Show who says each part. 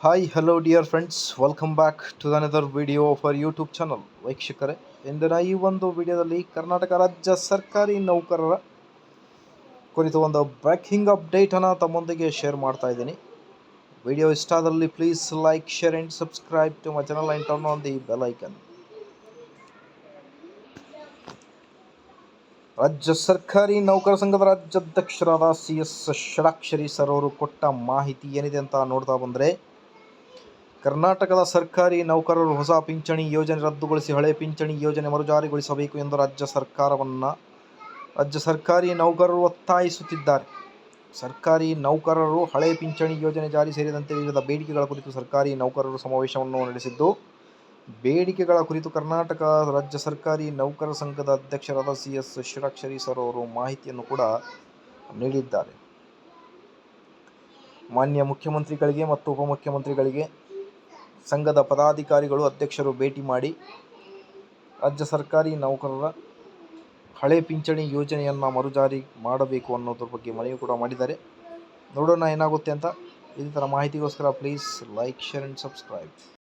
Speaker 1: Hi hello dear friends welcome back to another video for YouTube channel ವೀಕ್ಷಕರೇ, ಇಂದಿನ ಈ ಒಂದು ವಿಡಿಯೋದಲ್ಲಿ ಕರ್ನಾಟಕ ರಾಜ್ಯ ಸರ್ಕಾರಿ ನೌಕರರ ಕುರಿತು ಒಂದು ಬ್ರೇಕಿಂಗ್ ಅಪ್ಡೇಟನ್ನು ತಮ್ಮೊಂದಿಗೆ ಶೇರ್ ಮಾಡ್ತಾ ಇದ್ದೀನಿ. ವಿಡಿಯೋ ಇಷ್ಟ ಆದಲ್ಲಿ please like share and subscribe to my channel and turn on the bell icon ರಾಜ್ಯ ಸರ್ಕಾರಿ ನೌಕರ ಸಂಘದ ರಾಜ್ಯಾಧ್ಯಕ್ಷರಾದ ಸಿ ಎಸ್ ಷಡಾಕ್ಷರಿ ಸರ್ ಅವರು ಕೊಟ್ಟ ಮಾಹಿತಿ ಏನಿದೆ ಅಂತ ನೋಡ್ತಾ ಬಂದರೆ ಕರ್ನಾಟಕದ ಸರ್ಕಾರಿ ನೌಕರರು ಹೊಸ ಪಿಂಚಣಿ ಯೋಜನೆ ರದ್ದುಗೊಳಿಸಿ ಹಳೆ ಪಿಂಚಣಿ ಯೋಜನೆ ಮರುಜಾರಿಗೊಳಿಸಬೇಕು ಎಂದು ರಾಜ್ಯ ಸರ್ಕಾರವನ್ನು ರಾಜ್ಯ ಸರ್ಕಾರಿ ನೌಕರರು ಒತ್ತಾಯಿಸುತ್ತಿದ್ದಾರೆ. ಸರ್ಕಾರಿ ನೌಕರರು ಹಳೆ ಪಿಂಚಣಿ ಯೋಜನೆ ಜಾರಿ ಸೇರಿದಂತೆ ವಿವಿಧ ಬೇಡಿಕೆಗಳ ಕುರಿತು ಸರ್ಕಾರಿ ನೌಕರರು ಸಮಾವೇಶವನ್ನು ನಡೆಸಿದ್ದು, ಬೇಡಿಕೆಗಳ ಕುರಿತು ಕರ್ನಾಟಕ ರಾಜ್ಯ ಸರ್ಕಾರಿ ನೌಕರ ಸಂಘದ ಅಧ್ಯಕ್ಷರಾದ ಸಿ ಎಸ್ ಷಡಾಕ್ಷರಿ ಸರ್ ಅವರು ಮಾಹಿತಿಯನ್ನು ಕೂಡ ನೀಡಿದ್ದಾರೆ. ಮಾನ್ಯ ಮುಖ್ಯಮಂತ್ರಿಗಳಿಗೆ ಮತ್ತು ಉಪಮುಖ್ಯಮಂತ್ರಿಗಳಿಗೆ ಸಂಘದ ಪದಾಧಿಕಾರಿಗಳು ಅಧ್ಯಕ್ಷರು ಭೇಟಿ ಮಾಡಿ, ರಾಜ್ಯ ಸರ್ಕಾರಿ ನೌಕರರ ಹಳೆ ಪಿಂಚಣಿ ಯೋಜನೆಯನ್ನು ಮರುಜಾರಿ ಮಾಡಬೇಕು ಅನ್ನೋದ್ರ ಬಗ್ಗೆ ಮನವಿ ಕೂಡ ಮಾಡಿದ್ದಾರೆ. ನೋಡೋಣ ಏನಾಗುತ್ತೆ ಅಂತ. ಇದೇ ಥರ ಮಾಹಿತಿಗೋಸ್ಕರ please like share and subscribe